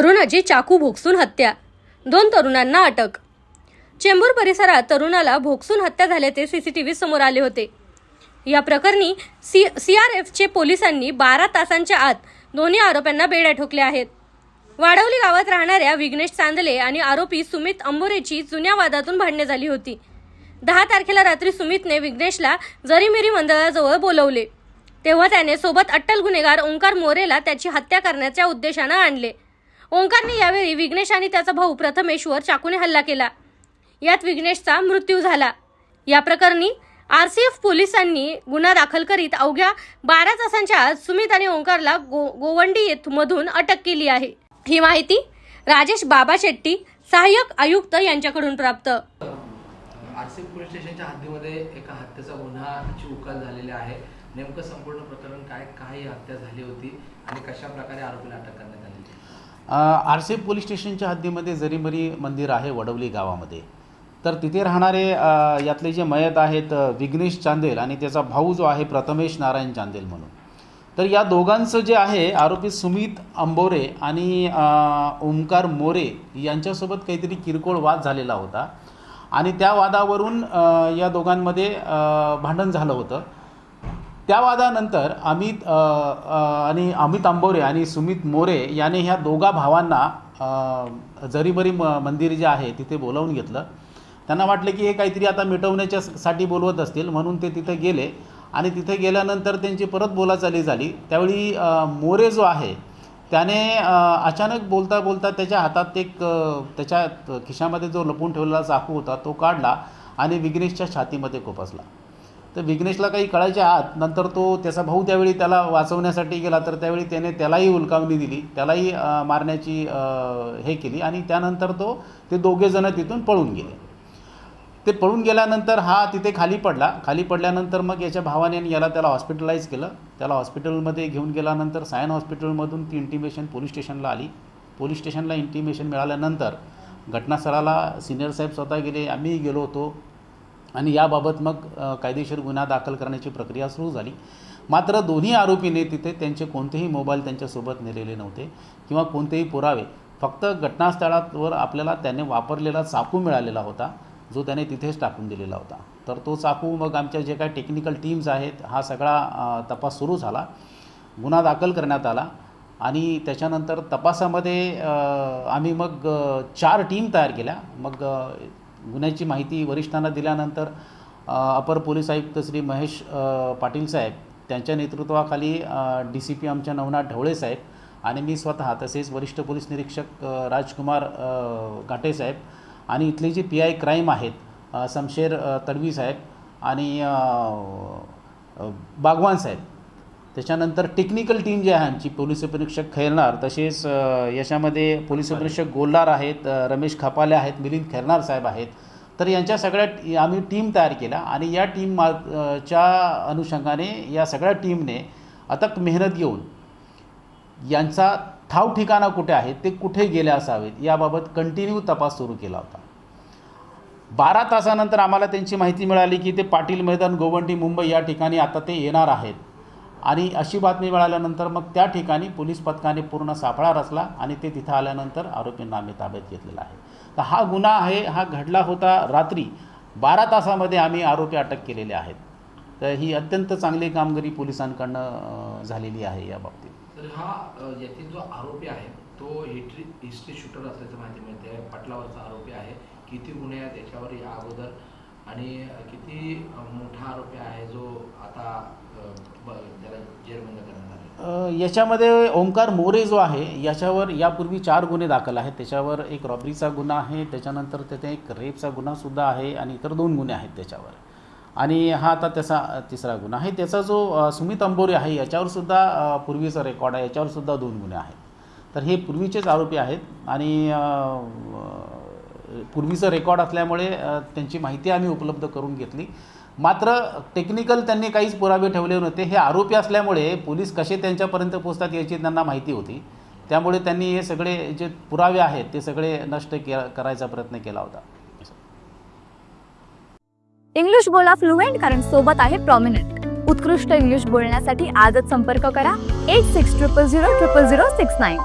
तरुणाची चाकू भोगसून हत्या. दोन तरुणांना अटक. चेंबूर परिसरात तरुणाला भोगसून हत्या झाल्याचे सीसीटीव्ही समोर आले होते. या प्रकरणी सी सी आर एफचे पोलिसांनी बारा तासांच्या आत दोन्ही आरोप्यांना बेड्या ठोकल्या आहेत. वाडवली गावात राहणाऱ्या विघ्नेश चांदले आणि आरोपी सुमित अंबोरेची जुन्या वादातून भांडणे झाली होती. दहा तारखेला रात्री सुमितने विघ्नेशला जरीमिरी मंडळाजवळ बोलवले. तेव्हा त्याने सोबत अट्टल गुन्हेगार ओंकार मोरेला त्याची हत्या करण्याच्या उद्देशानं आणले. ओंकारने यावेळी विघ्नेश आणि त्याचा भाऊ प्रथमेशवर चाकूने हल्ला केला. यात विघ्नेशचा मृत्यू झाला. या प्रकरणी आर सी एफ पोलिसांनी गुन्हा दाखल करीत अवघ्या बारा तासांच्या आत सुमित आणि ओंकारला गो गोवंडी येथमधून अटक केली आहे. ही माहिती राजेश बाबा शेट्टी सहाय्यक आयुक्त यांच्याकडून प्राप्त. आरसी पोलीस स्टेशनच्या हद्दीमध्ये एका हत्येचा गुन्हाची उकल झालेली आहे. नेमकं संपूर्ण प्रकरण काय काय हत्या झाली होती आणि कशा प्रकारे आरोपीला अटक करण्यात आरसे पोलीस स्टेशनच्या हद्दीमध्ये जरीमरी मंदिर आहे वडवली गावामध्ये. तर तिथे राहणारे यातले जे मयत आहेत विघ्नेश चांदेल आणि त्याचा भाऊ जो आहे प्रथमेश नारायण चांदेल म्हणून. तर या दोघांचं जे आहे आरोपी सुमित अंबोरे आणि ओंकार मोरे यांच्यासोबत काहीतरी किरकोळ वाद झालेला होता. आणि त्या वादावरून या दोघांमध्ये भांडण झालं होतं. त्या वादानंतर अमित आणि अमित आंबोरे आणि सुमित मोरे याने ह्या दोघा भावांना जरीबरी म मंदिर जे आहे तिथे बोलावून घेतलं. त्यांना वाटलं की हे काहीतरी आता मिटवण्याच्या साठी बोलवत असतील म्हणून ते तिथे गेले. आणि तिथे गेल्यानंतर त्यांची परत बोलाचाली झाली. त्यावेळी मोरे जो आहे त्याने अचानक बोलता बोलता त्याच्या हातात एक त्याच्या खिशामध्ये जो लपून ठेवलेला चाकू होता तो काढला आणि विघ्नेशच्या छातीमध्ये खोपसला तर विघ्नेशला काही कळायच्या आत नंतर तो त्याचा भाऊ त्यावेळी त्याला वाचवण्यासाठी गेला तर त्यावेळी त्याने त्यालाही उलकावणी दिली त्यालाही मारण्याची हे केली आणि त्यानंतर तो ते दोघेजणं तिथून पळून गेले. ते पळून गेल्यानंतर हा तिथे खाली पडला. खाली पडल्यानंतर मग याच्या भावाने याला त्याला हॉस्पिटलाइज केलं. त्याला हॉस्पिटलमध्ये घेऊन गेल्यानंतर सायन हॉस्पिटलमधून ती इंटिमेशन पोलीस स्टेशनला आली. पोलीस स्टेशनला इंटिमेशन मिळाल्यानंतर घटनास्थळाला सिनियर साहेब स्वतः गेले. आम्हीही गेलो होतो. आणि याबाबत मग कायदेशीर गुन्हा दाखल करण्याची प्रक्रिया सुरू झाली. मात्र दोन्ही आरोपीने तिथे त्यांचे कोणतेही मोबाईल त्यांच्यासोबत नेलेले नव्हते किंवा कोणतेही पुरावे. फक्त घटनास्थळावर आपल्याला त्याने वापरलेला चाकू मिळालेला होता जो त्याने तिथेच टाकून दिलेला होता. तर तो चाकू मग आमच्या जे काही टेक्निकल टीम्स आहेत हा सगळा तपास सुरू झाला. गुन्हा दाखल करण्यात आला आणि त्याच्यानंतर तपासामध्ये आम्ही मग चार टीम तयार केल्या. मग गुन्ह्याची माहिती वरिष्ठांना दिल्यानंतर अपर पोलीस आयुक्त श्री महेश पाटील साहेब त्यांच्या नेतृत्वाखाली डी सी पी आमच्या नवनाथ ढवळे साहेब आणि मी स्वतः तसेच वरिष्ठ पोलीस निरीक्षक राजकुमार घाटे साहेब आणि इथले जे पी आय क्राईम आहेत समशेर शमशेर तडवी साहेब आणि बागवान साहेब त्याच्यानंतर टेक्निकल टीम जी आहे आमची पोलीस उपनिरीक्षक खैरनार तसेच याच्यामध्ये पोलीस उपनिरीक्षक गोल्हार आहेत रमेश खपाले आहेत मिलिंद खैरनार साहेब आहेत. तर यांच्या सगळ्या आम्ही टीम तयार केल्या आणि या टीम मा च्या अनुषंगाने या सगळ्या टीमने अथक मेहनत घेऊन यांचा ठाव ठिकाणा कुठे आहे ते कुठे गेले असावेत याबाबत कंटिन्यू तपास सुरू केला होता. बारा तासानंतर आम्हाला त्यांची माहिती मिळाली की ते पाटील मैदान गोवंडी मुंबई या ठिकाणी आता ते येणार आहेत. आणि अशी बातमी मिळाल्यानंतर मग त्या ठिकाणी पोलीस पथकाने पूर्ण सापळा रचला आणि ते तिथं आल्यानंतर आरोपींना आम्ही ताब्यात घेतलेला आहे. तर हा गुन्हा आहे हा घडला होता रात्री बारा तासामध्ये आम्ही आरोपी अटक केलेले आहेत. तर ही अत्यंत चांगली कामगिरी पोलिसांकडनं झालेली आहे या बाबतीत. तर हा यातील जो आरोपी आहे तो हिस्ट्री हिस्ट्री शूटर असल्याचं माहिती मिळते. पाटलावरचा आरोपी आहे. किती गुन्हे आहेत याच्यावर या अगोदर आणि किती मोठा आरोपी आहे जो आता याच्यामध्ये ओंकार मोरे जो आहे याच्यावर यापूर्वी चार गुन्हे दाखल आहेत. त्याच्यावर एक रॉबरीचा गुन्हा आहे त्याच्यानंतर त्याचे एक रेपचा गुन्हासुद्धा आहे आणि इतर दोन गुन्हे आहेत त्याच्यावर. आणि हा आता त्याचा तिसरा गुन्हा आहे. त्याचा जो सुमित अंबोरे आहे याच्यावरसुद्धा पूर्वीचा रेकॉर्ड आहे. याच्यावरसुद्धा दोन गुन्हे आहेत. तर हे पूर्वीचेच आरोपी आहेत आणि पूर्वीचं रेकॉर्ड असल्यामुळे त्यांची माहिती आम्ही उपलब्ध करून घेतली. मात्र टेक्निकल त्यांनी काहीच पुरावे ठेवले नव्हते. हे आरोपी असल्यामुळे पोलीस कसे त्यांच्यापर्यंत पोचतात याची त्यांना माहिती होती. त्यामुळे त्यांनी हे सगळे जे पुरावे आहेत ते सगळे नष्ट के करायचा प्रयत्न केला होता. इंग्लिश बोला फ्लुएंट कारण सोबत आहे प्रॉमिनंट उत्कृष्ट इंग्लिश बोलण्यासाठी आजच संपर्क करा. Eight six triple zero triple zero six nine